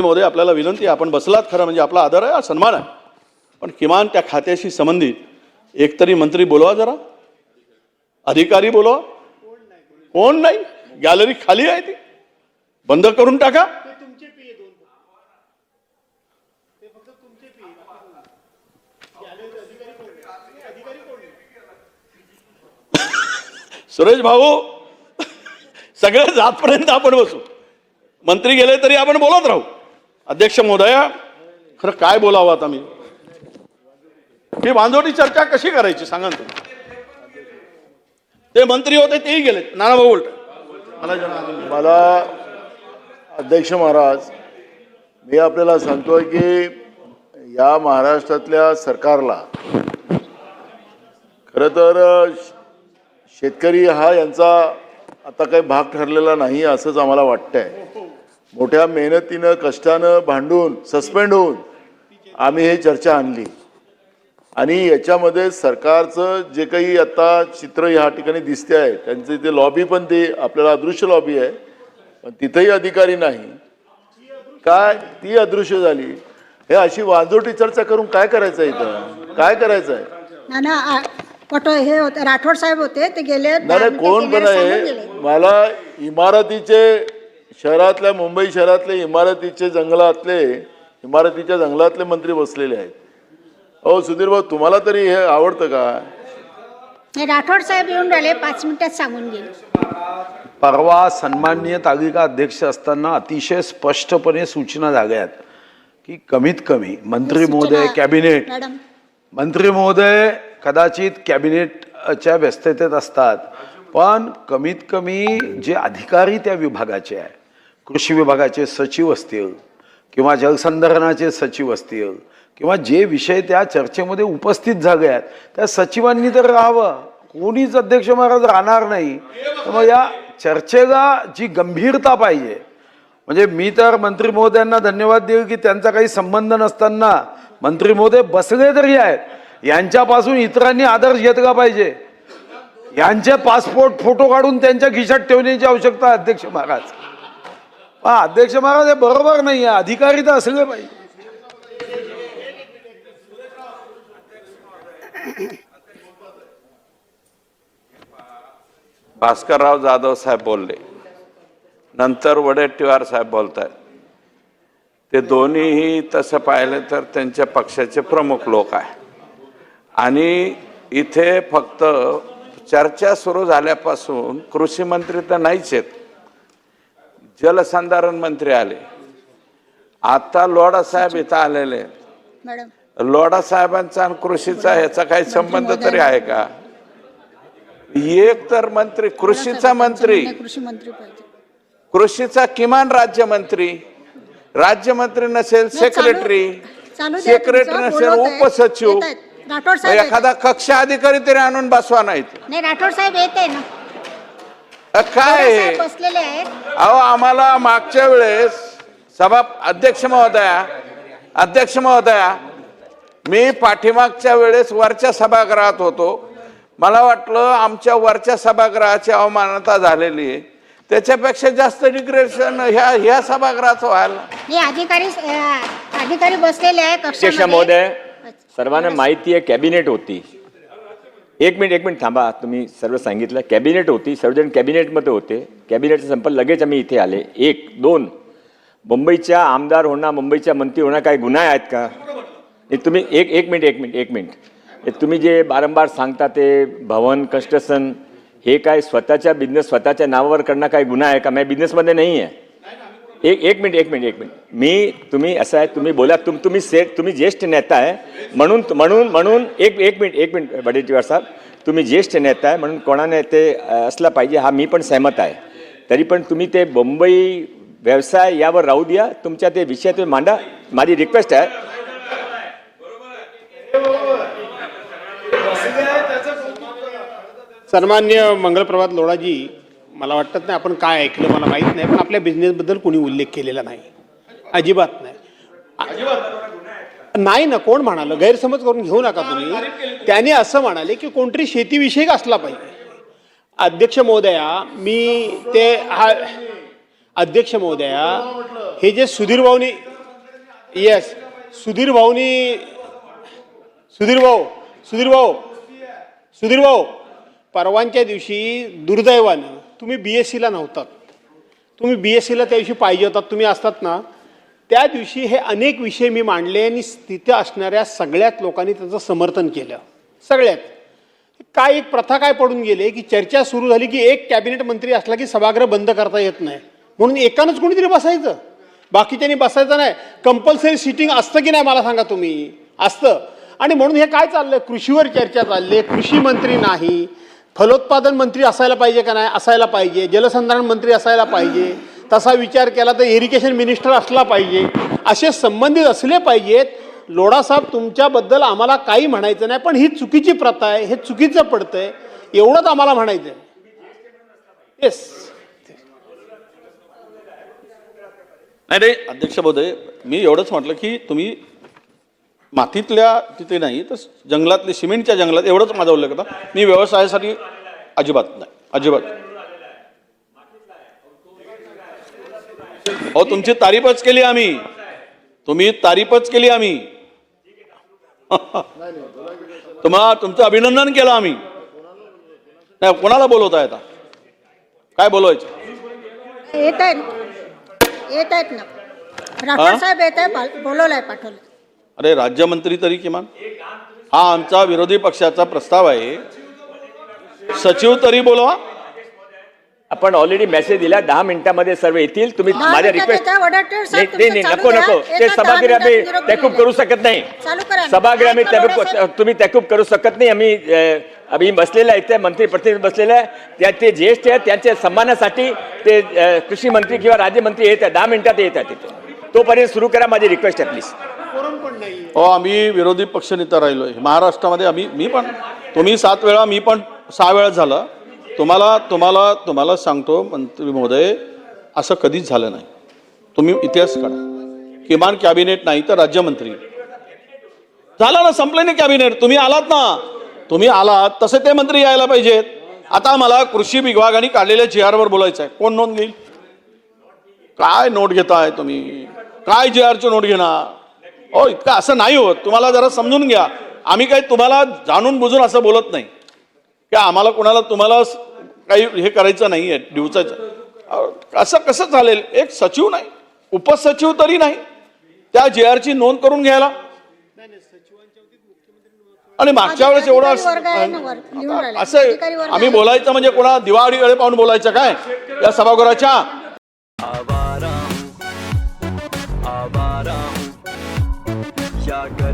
महोदय आपल्याला विनंती आहे आपण बसलात खरं म्हणजे आपला आदर आहे सन्मान आहे. पण किमान त्या खात्याशी संबंधित एकतरी मंत्री बोलवा जरा. अधिकारी बोलवा. कोण नाही? गॅलरी खाली आहे ती. बंद करून टाका. सुरेश भाऊ सगळं जातपर्यंत आपण बसू. मंत्री गेले तरी आपण बोलत राहू. अध्यक्ष महोदया खरं काय बोलावं आता मी? ही बांधोडी चर्चा कशी करायची सांगा तुम्ही? ते मंत्री होते तेही गेले नाना भाऊ उलट. मला अध्यक्ष महाराज मी आपल्याला सांगतोय की या महाराष्ट्रातल्या सरकारला खरं तर शेतकरी हा यांचा आता काही भाग ठरलेला नाही असंच आम्हाला वाटतंय. मोठ्या मेहनतीनं कष्टानं भांडून सस्पेंड होऊन आम्ही ही चर्चा आणली. आणि याच्यामध्ये सरकारचं जे काही आता चित्र या ठिकाणी दिसते आहे त्यांचे ते लॉबी पण ते आपल्याला अदृश्य लॉबी आहे पण तिथेही अधिकारी नाही. काय? ती अदृश्य झाली. हे अशी वाजोटी चर्चा करून काय करायचं आहे इथं? काय करायचं आहे? ना पटो हे होते राठोड साहेब होते ते गेले कोण पण आहे. मला इमारतीचे शहरातल्या मुंबई शहरातले इमारतीचे जंगलातले इमारतीच्या जंगलातले मंत्री बसलेले आहेत. हो सुधीर भाऊ तुम्हाला तरी हे आवडतं का? हे राठोड साहेब येऊन राहिले पाच मिनिटात सांगून गेले. परवा सन्माननीय तालिका अध्यक्ष असताना अतिशय स्पष्टपणे सूचना झाल्यात की कमीत कमी मंत्री महोदय कॅबिनेट मंत्री महोदय कदाचित कॅबिनेटच्या व्यस्ततेत असतात पण कमीत कमी जे अधिकारी त्या विभागाचे आहे कृषी विभागाचे सचिव असतील किंवा जलसंधारणाचे सचिव असतील किंवा जे विषय त्या चर्चेमध्ये उपस्थित झाले आहेत त्या सचिवांनी तर राहावं. कोणीच अध्यक्ष महाराज राहणार नाही. तर मग या चर्चेला जी गंभीरता पाहिजे म्हणजे मी तर मंत्री महोदयांना धन्यवाद देईल की त्यांचा काही संबंध नसताना मंत्री महोदय बसले तरी आहेत. यांच्यापासून इतरांनी आदर्श घेतला पाहिजे. यांचे पासपोर्ट फोटो काढून त्यांच्या खिशात ठेवण्याची आवश्यकता अध्यक्ष महाराज. अध्यक्ष महाराज हे बरोबर नाही आहे. अधिकारी तर असले पाहिजे. भास्करराव जाधव साहेब बोलले. नंतर वडेट्टीवार साहेब बोलत आहेत ते दोन्हीही तसं पाहिलं तर त्यांच्या पक्षाचे प्रमुख लोक आहे आणि इथे फक्त चर्चा सुरू झाल्यापासून कृषी मंत्री तर नाहीच आहेत. जलसंधारण मंत्री आले. आता लोढा साहेब इथं आलेले आहेत. लोढा साहेबांचा आणि कृषीचा ह्याचा काही संबंध तरी आहे का? एक तर मंत्री कृषीचा मंत्री. कृषी मंत्री पाहिजे. कृषीचा किमान राज्यमंत्री राज्यमंत्री नसेल सेक्रेटरी सेक्रेटरी नसेल उपसचिव. एखादा कक्ष अधिकारी तरी आणून बसवा नाहीत. राठोड साहेब येत ना. अ, काय? साहेब बसलेले आहेत. अहो आम्हाला मागच्या वेळेस सभा अध्यक्ष महोदया अध्यक्ष महोदया मी पाठीमागच्या वेळेस वरच्या सभागृहात होतो. मला वाटलं आमच्या वरच्या सभागृहाची अवमानता झालेली आहे. त्याच्यापेक्षा जास्त डिग्रेडेशन ह्या ह्या सभागृहाचं व्हायला. हे अधिकारी अं, अधिकारी बसलेले आहे अध्यक्ष कक्षामध्ये महोदय सर्वांना माहिती आहे कॅबिनेट होती. एक मिनिट एक मिनिट थांबा. तुम्ही सर्व सांगितलं. कॅबिनेट होती सर्वजण कॅबिनेटमध्ये होते. कॅबिनेटचं संपलं लगेच आम्ही इथे आले. एक दोन. मुंबईच्या आमदार होणार मुंबईच्या मंत्री होणार काही गुन्हा आहेत का? हे तुम्ही एक एक मिनिट एक मिनिट एक मिनिट. तुम्ही जे बारंबार सांगता ते भवन कन्स्ट्रक्शन हे काय स्वतःच्या बिझनेस स्वतःच्या नावावर करणं काय गुन्हा आहे का? माझ्या बिझनेसमध्ये नाही आहे एक एक मिनिट एक मिनिट एक मिनिट. मी तुम्ही असं आहे तुम्ही बोला तुम तुम्ही से तुम्ही ज्येष्ठ नेता आहे म्हणून म्हणून म्हणून एक एक मिनिट एक मिनिट वडेट्टीवार साहेब. तुम्ही ज्येष्ठ नेता आहे म्हणून कोणाने ते असला पाहिजे हा मी पण सहमत आहे. तरी पण तुम्ही ते मुंबई व्यवसाय यावर राहू द्या तुमच्या ते विषय तुम्ही मांडा. माझी रिक्वेस्ट आहे. सन्मान्य मंगलप्रभात लोढाजी मला वाटत नाही आपण काय ऐकलं मला माहीत नाही पण आपल्या बिझनेसबद्दल कोणी उल्लेख केलेला नाही. अजिबात नाही. नाही ना कोण म्हणालं? गैरसमज करून घेऊ नका तुम्ही. त्याने असं म्हणाले की कोणतरी शेतीविषयक असला पाहिजे. अध्यक्ष महोदया मी ते हा अध्यक्ष महोदया हे जे सुधीर भाऊनी येस सुधीर भाऊनी सुधीर भाऊ सुधीर भाऊ सुधीर भाऊ परवानच्या दिवशी दुर्दैवानं तुम्ही बी एस सीला नव्हतात. तुम्ही बी एस सीला त्या दिवशी पाहिजे होतात तुम्ही असतात ना. त्या दिवशी हे अनेक विषय मी मांडले आणि तिथे असणाऱ्या सगळ्यात लोकांनी त्याचं समर्थन केलं. सगळ्यात. काय एक प्रथा काय पडून गेले की चर्चा सुरू झाली की एक कॅबिनेट मंत्री असला की सभागृह बंद करता येत नाही. म्हणून एकानंच कोणीतरी बसायचं. बाकीच्यानी बसायचं नाही. कंपल्सरी सिटिंग असतं की नाही मला सांगा तुम्ही? असतं. आणि म्हणून हे काय चाललं? कृषीवर चर्चा चालली. आहे कृषी मंत्री नाही. फलोत्पादन मंत्री असायला पाहिजे का नाही? असायला पाहिजे. जलसंधारण मंत्री असायला पाहिजे. तसा विचार केला तर इरिगेशन मिनिस्टर असला पाहिजे. असे संबंधित असले पाहिजेत. लोढासाहेब तुमच्याबद्दल आम्हाला काही म्हणायचं नाही पण ही चुकीची प्रथा आहे. हे चुकीचं पडतं आहे एवढंच आम्हाला म्हणायचं आहे येस नाही रे अध्यक्ष महोदय मी एवढंच म्हटलं की तुम्ही मातीतल्या तिथे नाही तर जंगलातले सिमेंटच्या जंगलात एवढंच माझा उल्लेख होता. मी व्यवसायासाठी अजिबात नाही अजिबात. हो तुमची तारीफच केली आम्ही. तुम्ही तारीफच केली आम्ही. तुम्हा तुमचं अभिनंदन केलं आम्ही. नाही कोणाला बोलवताय आता? काय बोलवायचं? येत आहेत येत आहेत ना. राठोड साहेब येत आहे बोलवलंय पाठवलं. अरे राज्यमंत्री तरी किमान? हा आमचा विरोधी पक्षाचा प्रस्ताव आहे. सचिव तरी बोलवा. आपण ऑलरेडी मेसेज दिला दहा मिनिटामध्ये सर्व येतील. तुम्ही माझ्या रिक्वेस्ट नाही नको नको. ते सभागृह आम्ही घेऊया. करू शकत नाही. चालू करा. ना. सभागृह आम्ही तुम्ही तॅकूप करू शकत नाही. आम्ही आम्ही बसलेला इथे मंत्री प्रतिनिधी बसलेला आहे. त्या ते ज्येष्ठ आहेत त्यांच्या सन्मानासाठी ते कृषी मंत्री किंवा राज्यमंत्री येत आहेत दहा मिनिटात येत आहेत तिथे. तोपर्यंत सुरू करा माझी रिक्वेस्ट आहे प्लीज हो आम्ही विरोधी पक्षनेता आहे. महाराष्ट्रामध्ये आम्ही मी पण तुम्ही सात वेळा मी पण सहा वेळा झालं. तुम्हाला तुम्हाला तुम्हाला सांगतो मंत्री महोदय असं कधीच झालं नाही. तुम्ही इतिहास काढा. किमान कॅबिनेट नाही तर राज्यमंत्री. झालं ना संपलं नाही कॅबिनेट. तुम्ही आलात ना. तुम्ही आलात तसे ते मंत्री यायला पाहिजेत. आता मला कृषी विभागाने काढलेल्या जी आरवर बोलायचं आहे कोण नोंद घेईल? काय नोट घेताय तुम्ही? काय जी आरची नोट घेणार? हो इतकं असं नाही होत. तुम्हाला जरा समजून घ्या. आम्ही काही तुम्हाला जाणून बुजून असं बोलत नाही. की आम्हाला कोणाला तुम्हाला काही हे करायचं नाही आहे दिवसाचं असं कसं चालेल? एक सचिव नाही. उपसचिव तरी नाही. त्या जी आरची नोंद करून घ्यायला. आणि मागच्या वेळेस एवढं असं आम्ही. बोलायचं म्हणजे कोणा दिवाळीकडे पाहून बोलायचं काय? या सभागृहाच्या